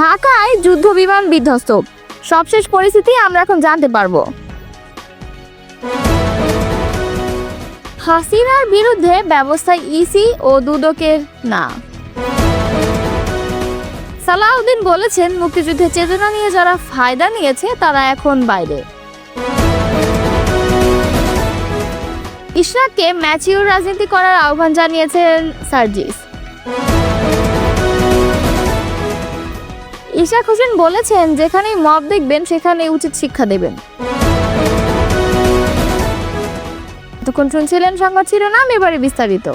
ঢাকায় যুদ্ধ বিমান বিধ্বস্ত। সবশেষ পরিস্থিতি আমরা এখন জানতে পারব। হাসিনার বিরুদ্ধে ব্যবস্থা ইসি ও দুদকের না। সালাউদ্দিন বলেছেন মুক্তিযুদ্ধের চেতনা নিয়ে যারা ফায়দা নিয়েছে, তারা এখন বাইরে। ইশরাককে ম্যাচিউর রাজনীতি করার আহ্বান জানিয়েছেন সার্জিস। ইশাক হোসেন বলেছেন, যেখানেই মব দেখবেন সেখানে উচিত শিক্ষা দেবেন। তখন শুনছিলেন সংবাদ শিরোনাম, এবারে বিস্তারিত।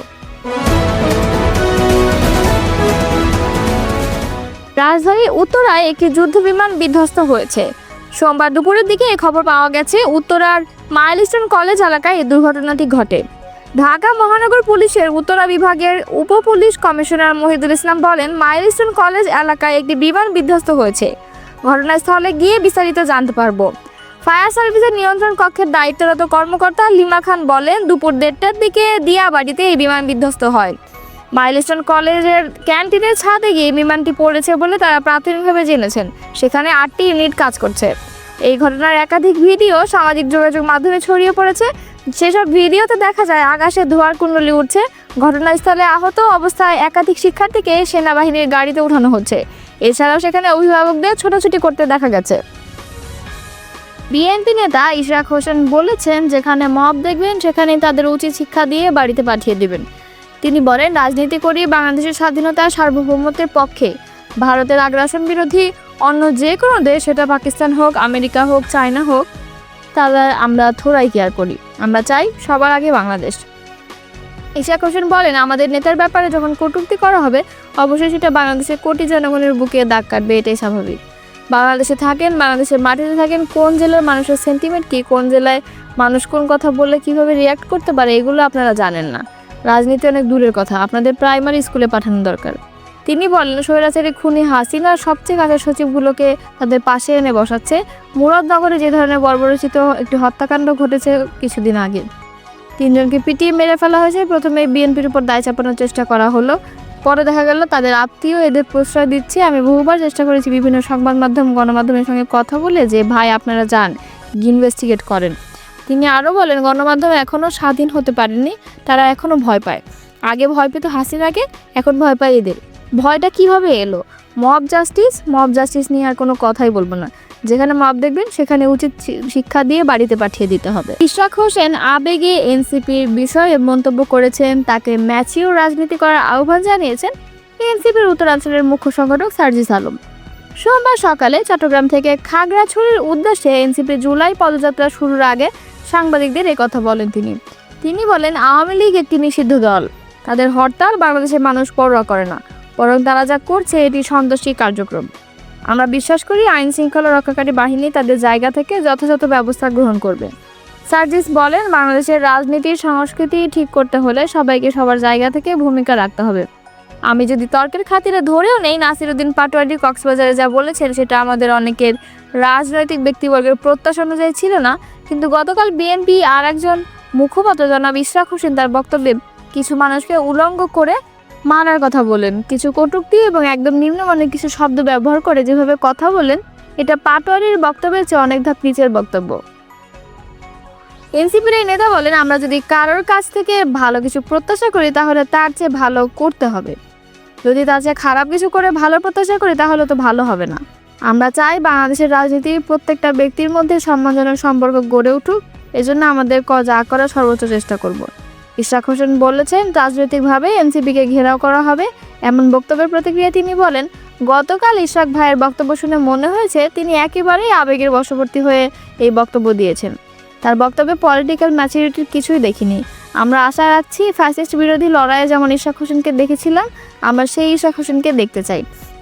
রাজধানীর উত্তরায় একটি যুদ্ধ বিমান বিধ্বস্ত হয়েছে। সোমবার দুপুরের দিকে এ খবর পাওয়া গেছে, উত্তরার মাইলস্টোন কলেজ এলাকায় এই দুর্ঘটনাটি ঘটে। ঢাকা মহানগর পুলিশের উত্তরা বিভাগের উপ পুলিশ কমিশনার মহিদুল ইসলাম বলেন, মাইলস্টোন কলেজ এলাকায় একটি বিমান বিধ্বস্ত হয়েছে। ঘটনাস্থলে গিয়ে বিস্তারিত জানতে পারব। ফায়ার সার্ভিসের নিয়ন্ত্রণ কক্ষের দায়িত্বরত কর্মকর্তা লিমা খান বলেন, দুপুর দেড়টার দিকে দিয়া বাড়িতে এই বিমান বিধ্বস্ত হয়। মাইলস্টোন কলেজের ক্যান্টিনের ছাদে গিয়ে বিমানটি পড়েছে বলে তারা প্রাথমিকভাবে জেনেছেন। সেখানে আটটি ইউনিট কাজ করছে। এই ঘটনার একাধিক ভিডিও সামাজিক যোগাযোগ মাধ্যমে ছড়িয়ে পড়েছে। সেসব ভিডিওতে দেখা যায়, আকাশে ধোঁয়ার কুণ্ডলি উঠছে, ঘটনাস্থলে আহত অবস্থায় একাধিক শিক্ষার্থীকে সেনাবাহিনীর গাড়িতে উঠানো হচ্ছে। এছাড়াও সেখানে অভিভাবকদের ছোটাছুটি করতে দেখা গেছে। বিএনপি নেতা ইশরাক হোসেন বলেছেন, যেখানে মব দেখবেন সেখানে তাদের উচিত শিক্ষা দিয়ে বাড়িতে পাঠিয়ে দেবেন। তিনি বলেন, রাজনীতি করি, বাংলাদেশের স্বাধীনতা সার্বভৌমত্বের পক্ষে। ভারতের আগ্রাসন বিরোধী অন্য যে কোনো দেশ, সেটা পাকিস্তান হোক, আমেরিকা হোক, চায়না হোক, তারা আমরা থোড়াই কেয়ার করি। আমরা চাই সবার আগে বাংলাদেশ। ইশাক হোসেন বলেন, আমাদের নেতার ব্যাপারে যখন কটূক্তি করা হবে অবশ্যই সেটা বাংলাদেশের কোটি জনগণের বুকে দাগ কাটবে, এটাই স্বাভাবিক। বাংলাদেশে থাকেন, বাংলাদেশের মাটিতে থাকেন, কোন জেলার মানুষের সেন্টিমেন্ট কী, কোন জেলায় মানুষ কোন কথা বললে কীভাবে রিয়াক্ট করতে পারে, এগুলো আপনারা জানেন না। রাজনীতি অনেক দূরের কথা, আপনাদের প্রাইমারি স্কুলে পাঠানো দরকার। তিনি বলেন, স্বৈরাচারী খুনি হাসিনা সবচেয়ে কাছের সচিবগুলোকে তাদের পাশে এনে বসাচ্ছে। মুরাদনগরে যে ধরনের বর্বরচিত একটি হত্যাকাণ্ড ঘটেছে কিছুদিন আগে। তিনজনকে পিটিয়ে মেরে ফেলা হয়েছে। প্রথমে বিএনপির উপর দায় চাপানোর চেষ্টা করা হলো। পরে দেখা গেল, তাদের আত্মীয় এদের প্রশ্রয় দিচ্ছে। আমি বহুবার চেষ্টা করেছি বিভিন্ন সংবাদ মাধ্যম, গণমাধ্যমের সঙ্গে কথা বলে যে, ভাই, আপনারা যান, ইনভেস্টিগেট করেন। তিনি আরও বলেন, গণমাধ্যম এখনও স্বাধীন হতে পারেনি। তারা এখনও ভয় পায়। আগে ভয় পেত হাসিনাকে, এখন ভয় পায় এদের। ভয়টা কীভাবে এলো? মব জাস্টিস মব জাস্টিস নিয়ে আর কোনো কথাই বলব না। যেখানে মব দেখবেন, সেখানে উচিত শিক্ষা দিয়ে বাড়িতে পাঠিয়ে দিতে হবে। ইশরাক হোসেন আবেগে এনসিপির বিষয়ে মন্তব্য করেছেন, তাকে ম্যাচিও রাজনীতি করার আহ্বান জানিয়েছেন এনসিপির উত্তরাঞ্চলের মুখ্য সংগঠক সার্জিস আলম। সোমবার সকালে চট্টগ্রাম থেকে খাগড়াছড়ির উদ্দেশ্যে এনসিপি জুলাই পদযাত্রা শুরুর আগে সাংবাদিকদের কথা বলেন তিনি। তিনি বলেন, আওয়ামী লীগ একটি নিষিদ্ধ দল। তাদের হরতাল বাংলাদেশের মানুষ পরোয়া করে না। বরং তারা যা করছে, এটি সন্ত্রাসী কার্যক্রম। আমরা বিশ্বাস করি আইন শৃঙ্খলা রক্ষাকারী বাহিনী তাদের জায়গা থেকে যথাযথ ব্যবস্থা গ্রহণ করবে। সার্জিস বলেন, বাংলাদেশের রাজনীতির সংস্কৃতি ঠিক করতে হলে সবাইকে সবার জায়গা থেকে ভূমিকা রাখতে হবে। আমি যদি তর্কের খাতিরে ধরেও নেই, নাসিরুদ্দিন পাটোয়ারি কক্সবাজারে যা বলেছেন, সেটা আমাদের অনেকের রাজনৈতিক ব্যক্তিবর্গের প্রত্যাশা অনুযায়ী ছিল না। কিন্তু গতকাল বিএনপি আর একজন মুখপাত্র জনাব ইশরাক হোসেন তার বক্তব্যে কিছু মানুষকে উলঙ্গ করে মানার কথা বলেন, কিছু কটূক্তি এবং একদম নিম্নমানের কিছু শব্দ ব্যবহার করে যেভাবে কথা বলেন, এটা পাটোয়ারির বক্তব্যের চেয়ে অনেক ধাপ নিচের বক্তব্য। এনসিপির এই নেতা বলেন, আমরা যদি কারোর কাছ থেকে ভালো কিছু প্রত্যাশা করি, তাহলে তার চেয়ে ভালো করতে হবে। যদি তার চেয়ে খারাপ কিছু করে ভালো প্রত্যাশা করি, তাহলে তো ভালো হবে না। আমরা চাই বাংলাদেশের রাজনীতির প্রত্যেকটা ব্যক্তির মধ্যে সম্মানজনক সম্পর্ক গড়ে উঠুক। এজন্য আমাদের যা করার সর্বোচ্চ চেষ্টা করব। ইশরাক হোসেন বলেছেন, রাজনৈতিকভাবে এনসিপিকে ঘেরাও করা হবে। এমন বক্তব্যের প্রতিক্রিয়া তিনি বলেন, গতকাল ইশরাক ভাইয়ের বক্তব্য শুনে মনে হয়েছে তিনি একেবারেই আবেগের বশবর্তী হয়ে এই বক্তব্য দিয়েছেন। তার বক্তব্যে পলিটিক্যাল ম্যাচুরিটির কিছুই দেখিনি। আমরা আশা রাখছি ফ্যাসিস্ট বিরোধী লড়াইয়ে যেমন ইশাক হোসেনকে দেখেছিলাম, আমরা সেই ইশাক হোসেনকে দেখতে চাই।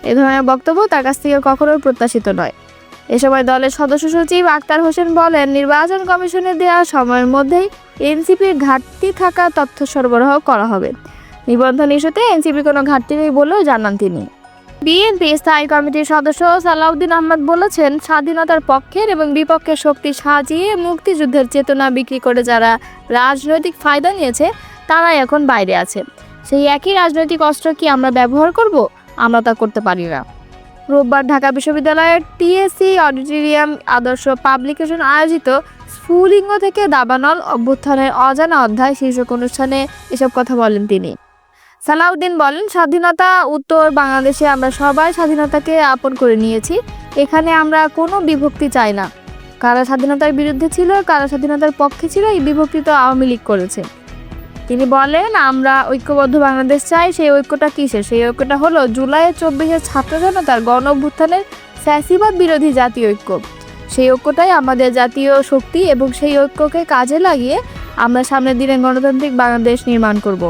এ ধরনের বক্তব্য তার কাছ থেকে কখনোই প্রত্যাশিত নয়। এ সময় দলের সদস্য সচিব আক্তার হোসেন বলেন, নির্বাচন কমিশনের দেওয়া সময়ের মধ্যেই এনসিপির ঘাটতি থাকা তথ্য সরবরাহ করা হবে। নিবন্ধন ইস্যুতে এনসিপি কোনো ঘাটতি নেই বলেও জানান তিনি। বিএনপি স্থায়ী কমিটির সদস্য সালাউদ্দিন আহমদ বলেছেন, স্বাধীনতার পক্ষের এবং বিপক্ষের শক্তি সাজিয়ে মুক্তিযুদ্ধের চেতনা বিক্রি করে যারা রাজনৈতিক ফায়দা নিয়েছে, তারাই এখন বাইরে আছে। সেই একই রাজনৈতিক অস্ত্র কি আমরা ব্যবহার করব? আমরা তা করতে পারি না। রোববার ঢাকা বিশ্ববিদ্যালয়ের টিএসসি অডিটোরিয়াম আদর্শ পাবলিকেশন আয়োজিত স্ফুলিঙ্গ থেকে দাবানল অভ্যুত্থানের অজানা অধ্যায় শীর্ষক অনুষ্ঠানে এসব কথা বলেন তিনি। সালাউদ্দিন বলেন, স্বাধীনতা উত্তর বাংলাদেশে আমরা সবাই স্বাধীনতাকে আপন করে নিয়েছি। এখানে আমরা কোনো বিভক্তি চাই না। কারা স্বাধীনতার বিরুদ্ধে ছিল, কারা স্বাধীনতার পক্ষে ছিল, এই বিভক্তি তো আওয়ামী লীগ করেছে। তিনি বলেন, আমরা ঐক্যবদ্ধ বাংলাদেশ চাই, সেই ঐক্যটা কিসের? সেই ঐক্যটা হলো জুলাই চব্বিশের ছাত্র জনতার গণ অভ্যুত্থানের ফ্যাসিবাদ বিরোধী জাতীয় ঐক্য। সেই ঐক্যটাই আমাদের জাতীয় শক্তি এবং সেই ঐক্যকে কাজে লাগিয়ে আমরা সামনের দিনে গণতান্ত্রিক বাংলাদেশ নির্মাণ করব।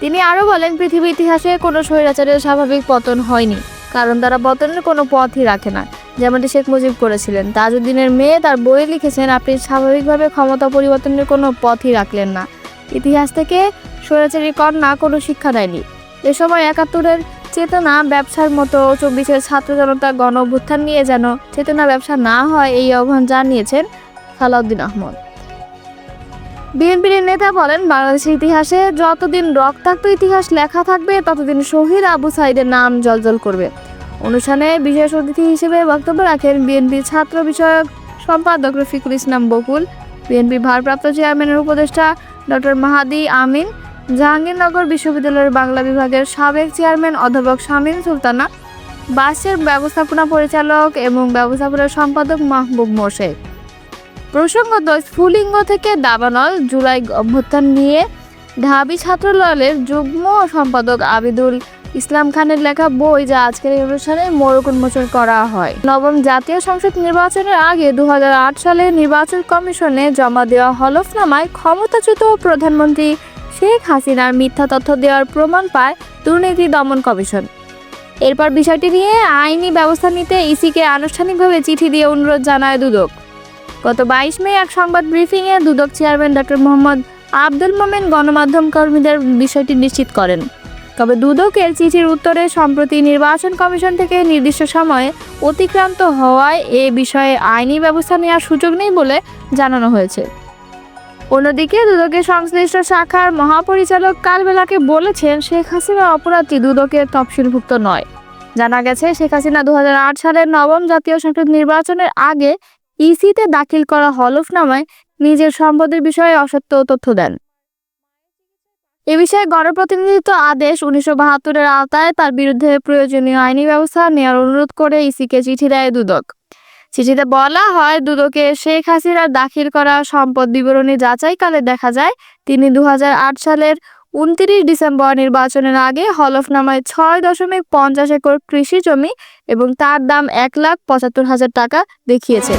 তিনি আরও বলেন পৃথিবীর ইতিহাসে কোনো স্বৈরাচারের স্বাভাবিক পতন হয়নি, কারণ তারা পতনের কোনো পথই রাখে না। যেমনটি শেখ মুজিব করেছিলেন। তাজউদ্দিনের মেয়ে তার বইয়ে লিখেছেন, আপনি স্বাভাবিকভাবে ক্ষমতা পরিবর্তনের কোনো পথই রাখলেন না। ইতিহাস থেকে স্বৈরাচারী কন্যা কোনো শিক্ষা দেয়নি। এ সময় একাত্তরের চেতনা ব্যবসার মতো চব্বিশের ছাত্র জনতা গণ অভ্যুত্থান নিয়ে যেন চেতনা ব্যবসা না হয়, এই আহ্বান জানিয়েছেন সালাউদ্দিন আহমদ। বিএনপির নেতা বলেন, বাংলাদেশের ইতিহাসে যতদিন রক্তাক্ত ইতিহাস লেখা থাকবে, ততদিন শহীদ আবু সাইদের নাম জলজল করবে। অনুষ্ঠানে বিশেষ অতিথি হিসেবে বক্তব্য রাখেন বিএনপির ছাত্র বিষয়ক সম্পাদক রফিকুল ইসলাম বকুল বিএনপির ভারপ্রাপ্ত চেয়ারম্যানের উপদেষ্টা ডক্টর মাহাদি আমিন, জাহাঙ্গীরনগর বিশ্ববিদ্যালয়ের বাংলা বিভাগের সাবেক চেয়ারম্যান অধ্যাপক শামীম সুলতানা, বাসের ব্যবস্থাপনা পরিচালক এবং ব্যবস্থাপনা সম্পাদক মাহবুব মোর্শেদ। প্রসঙ্গত, স্ফুলিঙ্গ থেকে দাবানল জুলাই অভ্যুত্থান নিয়ে ঢাবি ছাত্রদলের যুগ্ম সম্পাদক আবিদুল ইসলাম খানের লেখা বই যা আজকের এই অনুষ্ঠানে মোড়ক উন্মোচন করা হয়। নবম জাতীয় সংসদ নির্বাচনের আগে দু হাজার আট সালে নির্বাচন কমিশনে জমা দেওয়া হলফনামায় ক্ষমতাচ্যুত প্রধানমন্ত্রী শেখ হাসিনার মিথ্যা তথ্য দেওয়ার প্রমাণ পায় দুর্নীতি দমন কমিশন। এরপর বিষয়টি নিয়ে আইনি ব্যবস্থা নিতে ইসিকে আনুষ্ঠানিকভাবে চিঠি দিয়ে অনুরোধ জানায় দুদক। গত বাইশ মে এক সংবাদ ব্রিফিংয়ে দুদক চেয়ারম্যান ডক্টর মোহাম্মদ আব্দুল মোমেন গণমাধ্যম কর্মীদের বিষয়টি নিশ্চিত করেন। তবে দুদকের চিঠির উত্তরে সম্প্রতি নির্বাচন কমিশন থেকে নির্দিষ্ট সময়ে অতিক্রান্ত হওয়ায় এ বিষয়ে আইনি ব্যবস্থা নেওয়ার সুযোগ নেই বলে জানানো হয়েছে। অন্যদিকে দুদকের সংশ্লিষ্ট শাখার মহাপরিচালক কালবেলাকে বলেছেন, শেখ হাসিনা অপরাধটি দুদকের তফসিলভুক্ত নয়। জানা গেছে, শেখ হাসিনা দু হাজার আট সালের নবম জাতীয় সংসদ নির্বাচনের আগে ইসিতে দাখিল করা হলফনামায় নিজের সম্পদের বিষয়ে অসত্য তথ্য দেন। এ বিষয়ে গণপ্রতিনিধিত্ব আদেশ উনিশশো বাহাত্তরের আওতায় তার বিরুদ্ধে প্রয়োজনীয় আইনি ব্যবস্থা নেওয়ার অনুরোধ করে ইসিকে চিঠি দেয় দুদক। চিঠিতে বলা হয়, দুদকে শেখ হাসিনার দাখিল করা সম্পদ বিবরণী যাচাইকালে দেখা যায়, তিনি দু হাজার আট সালের উনত্রিশ ডিসেম্বর নির্বাচনের আগে হলফনামায় ছয় দশমিক পঞ্চাশ একর কৃষি জমি এবং তার দাম এক লাখ পঁচাত্তর হাজার টাকা দেখিয়েছে